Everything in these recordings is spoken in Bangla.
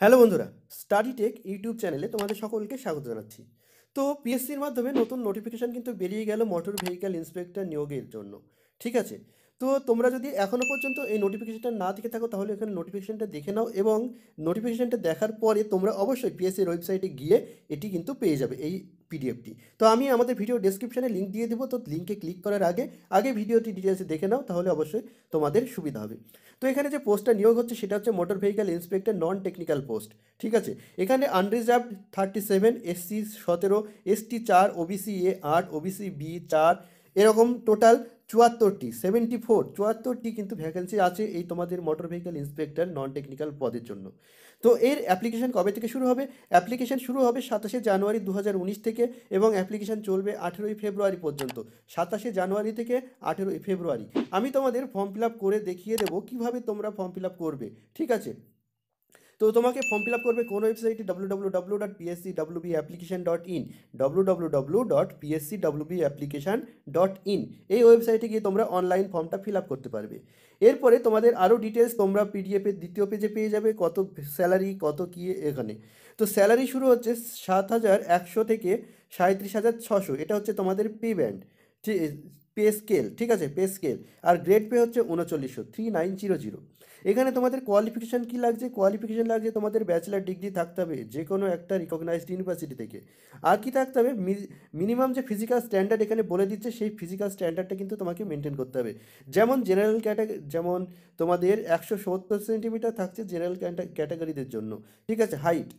হ্যালো বন্ধুরা স্টাডি টেক ইউটিউব চ্যানেলে তোমাদের সকলকে স্বাগত জানাচ্ছি। তো পিএসসির মাধ্যমে নতুন নোটিফিকেশান কিন্তু বেরিয়ে গেল মোটর ভেহিক্যাল ইন্সপেক্টর নিয়োগের জন্য, ঠিক আছে? তো তোমরা যদি এখনও পর্যন্ত এই নোটিফিকেশানটা না দেখে থাকো, তাহলে এখানে নোটিফিকেশানটা দেখে নাও এবং নোটিফিকেশানটা দেখার পরে তোমরা অবশ্যই পিএসসির ওয়েবসাইটে গিয়ে এটি কিন্তু পেয়ে যাবে। এই পিডিএফটি তো আমি আমাদের ভিডিও ডেসক্রিপশানে লিঙ্ক দিয়ে দেবো, তো লিঙ্কে ক্লিক করার আগে আগে ভিডিওটি ডিটেলসে দেখে নাও, তাহলে অবশ্যই তোমাদের সুবিধা হবে। তো এখানে যে পোস্টটা নিয়োগ হচ্ছে, সেটা হচ্ছে motor vehicle inspector non technical post ঠিক আছে? এখানে আনরিজার্ভ থার্টি সেভেন এসসি সতেরো এসটি চার ওবিসি এ আট ওবিসি বি চার এরকম টোটাল চুয়াত্তরটি সেভেন্টি ফোর চুয়াত্তরটি কিন্তু ভ্যাকেন্সি আছে এই তোমাদের motor vehicle inspector non technical পদের জন্য। তো এর অ্যাপ্লিকেশন কবে থেকে শুরু হবে? অ্যাপ্লিকেশন শুরু হবে সাতাশে জানুয়ারি দু হাজার উনিশ থেকে এবং অ্যাপ্লিকেশন চলবে আঠেরোই ফেব্রুয়ারি পর্যন্ত। সাতাশে জানুয়ারি থেকে আঠেরোই ফেব্রুয়ারি। আমি তোমাদের ফর্ম ফিল করে দেখিয়ে দেবো কীভাবে তোমরা ফর্ম ফিল করবে, ঠিক আছে? তো তোমাকে ফর্ম ফিল আপ করবে কোন ওয়েবসাইটে W W W dot PSC W B application dot in W W W dot PSC W B application dot in এই ওয়েবসাইটে গিয়ে তোমরা অনলাইন ফর্মটা ফিল আপ করতে পারবে। এরপরে তোমাদের আরও ডিটেলস তোমরা পিডিএফের দ্বিতীয় পেজে পেয়ে যাবে, কত স্যালারি কত কী এখানে। তো স্যালারি শুরু হচ্ছে সাত হাজার একশো থেকে সাঁত্রিশ হাজার ছশো, এটা হচ্ছে তোমাদের পে ব্যান্ড পে স্কেল, ঠিক আছে? Pay scale. আর গ্রেড পে হচ্ছে উনচল্লিশশো থ্রি নাইন জিরো জিরো এখানে তোমাদের কোয়ালিফিকেশান কী লাগছে? কোয়ালিফিকেশান লাগছে তোমাদের ব্যাচেলার ডিগ্রি থাকতে হবে যে কোনো একটা রিকগনাইজড ইউনিভার্সিটি থেকে। আর কি থাকতে হবে? মিনিমাম যে ফিজিক্যাল স্ট্যান্ডার্ড এখানে বলে দিচ্ছে, সেই ফিজিক্যাল স্ট্যান্ডার্ডটা কিন্তু তোমাকে মেনটেন করতে হবে। যেমন জেনারেল ক্যাটাগরি যেমন তোমাদের একশো সত্তর সেন্টিমিটার থাকছে জেনারেল ক্যাটাগরিদের জন্য, ঠিক আছে? হাইট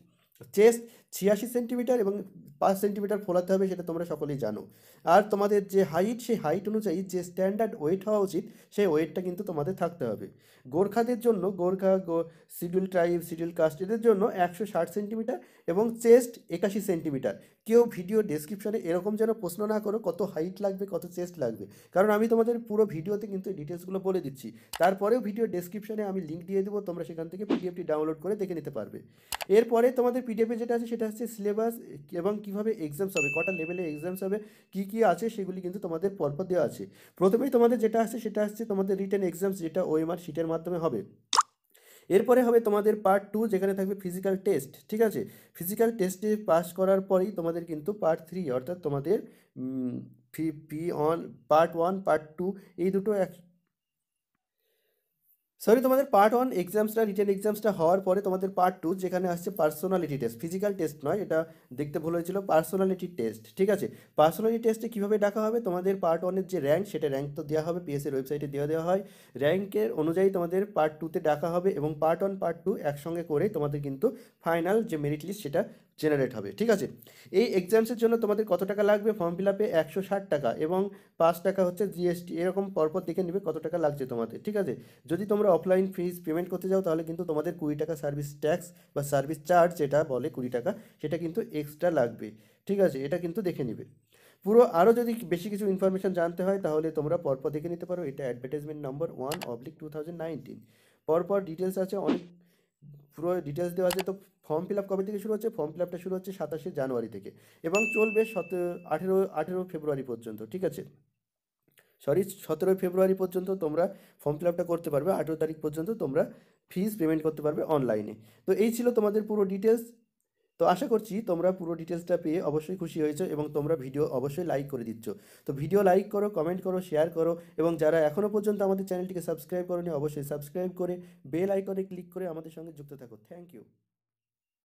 চেস্ট ছিয়াশি সেন্টিমিটার এবং পাঁচ সেন্টিমিটার ফোলাতে হবে, সেটা তোমরা সকলেই জানো। আর তোমাদের যে হাইট সেই হাইট অনুযায়ী যে স্ট্যান্ডার্ড ওয়েট হওয়া উচিত, সেই ওয়েটটা কিন্তু তোমাদের থাকতে হবে। গোর্খাদের জন্য গোর্খা, গো শিডিউল ট্রাইব শিডিউল কাস্ট এদের জন্য একশো ষাট সেন্টিমিটার এবং চেস্ট একাশি সেন্টিমিটার কেউ ভিডিও ডেসক্রিপশনে এরকম যেন প্রশ্ন না করো, কত হাইট লাগবে, কত চেস্ট লাগবে। কারণ আমি তোমাদের পুরো ভিডিওতে কিন্তু ডিটেলসগুলো বলে দিচ্ছি। তারপরেও ভিডিও ডেসক্রিপশনে আমি লিঙ্ক দিয়ে দেবো, তোমরা সেখান থেকে পিডিএফটি ডাউনলোড করে দেখে নিতে পারবে। এরপরে তোমাদের পিডিএফে যেটা আছে, সেটা হচ্ছে সিলেবাস এবং কীভাবে এক্সামস হবে, কটা লেভেলে এক্সামস হবে, কী কী আছে, সেগুলি কিন্তু তোমাদের পরপর দেওয়া আছে। প্রথমেই তোমাদের যেটা আছে, সেটা হচ্ছে তোমাদের রিটেন এক্সামস যেটা ওএমআর শিটের মাধ্যমে হবে। এরপরে হবে তোমাদের পার্ট টু যেখানে থাকবে ফিজিক্যাল টেস্ট ঠিক আছে? ফিজিক্যাল টেস্টে পাস করার পরেই তোমাদের কিন্তু পার্ট থ্রি অর্থাৎ তোমাদের fee P on part one part two এই দুটো এক সরি তোমাদের পার্ট ওয়ান এক্সামসটা রিটেন এক্সামসটা হওয়ার পরে তোমাদের পার্ট টু যেখানে আসছে পার্সোনালিটি টেস্ট ফিজিক্যাল টেস্ট নয়, এটা দেখতে ভুল হয়েছিল পার্সোনালিটি টেস্ট ঠিক আছে? পার্সোনালিটি টেস্টে কীভাবে ডাকা হবে? তোমাদের পার্ট ওয়ানের যে র্যাঙ্ক সেটা র্যাঙ্ক তো দেওয়া হবে পিএসসির ওয়েবসাইটে দেওয়া দেওয়া হয়। র্যাঙ্কের অনুযায়ী তোমাদের পার্ট টুতে ডাকা হবে এবং পার্ট ওয়ান পার্ট টু একসঙ্গে করে তোমাদের কিন্তু ফাইনাল যে মেরিট লিস্ট সেটা জেনারেট হবে, ঠিক আছে? এই এক্সামসের জন্য তোমাদের কত টাকা লাগবে? ফর্ম ফিল আপে একশো ষাট টাকা এবং পাঁচ টাকা হচ্ছে জিএসটি এরকম পরপর দেখে নেবে কত টাকা লাগছে তোমাদের, ঠিক আছে? যদি তোমরা অফলাইন ফিজ পেমেন্ট করতে যাও, তাহলে কিন্তু তোমাদের কুড়ি টাকা সার্ভিস ট্যাক্স বা সার্ভিস চার্জ যেটা বলে কুড়ি টাকা, সেটা কিন্তু এক্সট্রা লাগবে। ঠিক আছে? এটা কিন্তু দেখে নেবে। পুরো আরও যদি বেশি কিছু ইনফরমেশান জানতে হয়, তাহলে তোমরা পরপর দেখে নিতে পারো। এটা advertisement number one oblique two thousand nineteen পরপর ডিটেলস আছে অনেক, পুরো ডিটেলস দেওয়া আছে। তো ফর্ম ফিল আপ কবে থেকে শুরু হচ্ছে? ফর্ম ফিল আপটা শুরু হচ্ছে সাতাশে জানুয়ারি থেকে এবং চলবে সত আঠেরো আঠেরো ফেব্রুয়ারি পর্যন্ত। ঠিক আছে? সরি, সতেরোই ফেব্রুয়ারি পর্যন্ত তোমরা ফর্ম ফিল আপটা করতে পারবে, আঠেরো তারিখ পর্যন্ত তোমরা ফিস পেমেন্ট করতে পারবে অনলাইনে তো এই ছিল তোমাদের পুরো ডিটেলস তো আশা করছি তোমরা পুরো ডিটেলসটা পেয়ে অবশ্যই খুশি হয়েছো এবং তোমরা ভিডিও অবশ্যই লাইক করে দিচ্ছ। তো ভিডিও লাইক করো কমেন্ট করো শেয়ার করো এবং যারা এখনও পর্যন্ত আমাদের চ্যানেলটিকে সাবস্ক্রাইব করোনি, অবশ্যই সাবস্ক্রাইব করে বেল আইকনে ক্লিক করে আমাদের সঙ্গে যুক্ত থাকো। Thank you